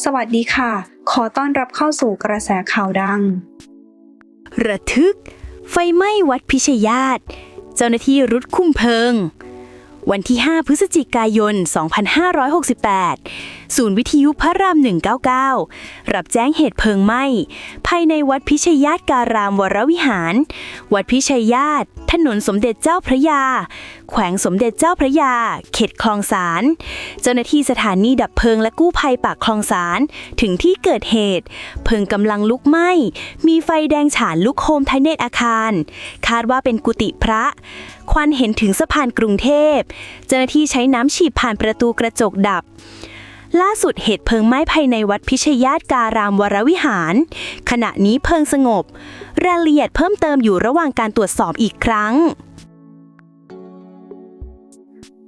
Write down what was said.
สวัสดีค่ะ ขอต้อนรับเข้าสู่กระแสข่าวดัง ระทึก ไฟไหม้วัดพิชยาต เจ้าหน้าที่รุดคุมเพลิง วันที่ 5 พฤศจิกายน 2568 ศูนย์วิทยุพระราม 199 รับแจ้งเหตุเพลิงไหม้ ภายในวัดพิชยาตการามวรวิหาร วัดพิชยาต ถนนสมเด็จเจ้าพระยา แขวงสมเด็จเจ้าพระยา เขตคลองสาร เจ้าหน้าที่สถานีดับเพลิงและกู้ภัยปากคลองสารถึงที่เกิดเหตุ เพลิงกำลังลุกไหม้ มีไฟแดงฉานลุกโฮมท้ายเนตรอาคาร คาดว่าเป็นกุฏิพระ ควันเห็นถึงสะพานกรุงเทพ เจ้าหน้าที่ใช้น้ำฉีดผ่านประตูกระจกดับล่าสุดเหตุเพลิงไหม้ภายในวัดพิชยาตการามวรวิหาร ขณะนี้เพลิงสงบ รายละเอียดเพิ่มเติมอยู่ระหว่างการตรวจสอบอีกครั้ง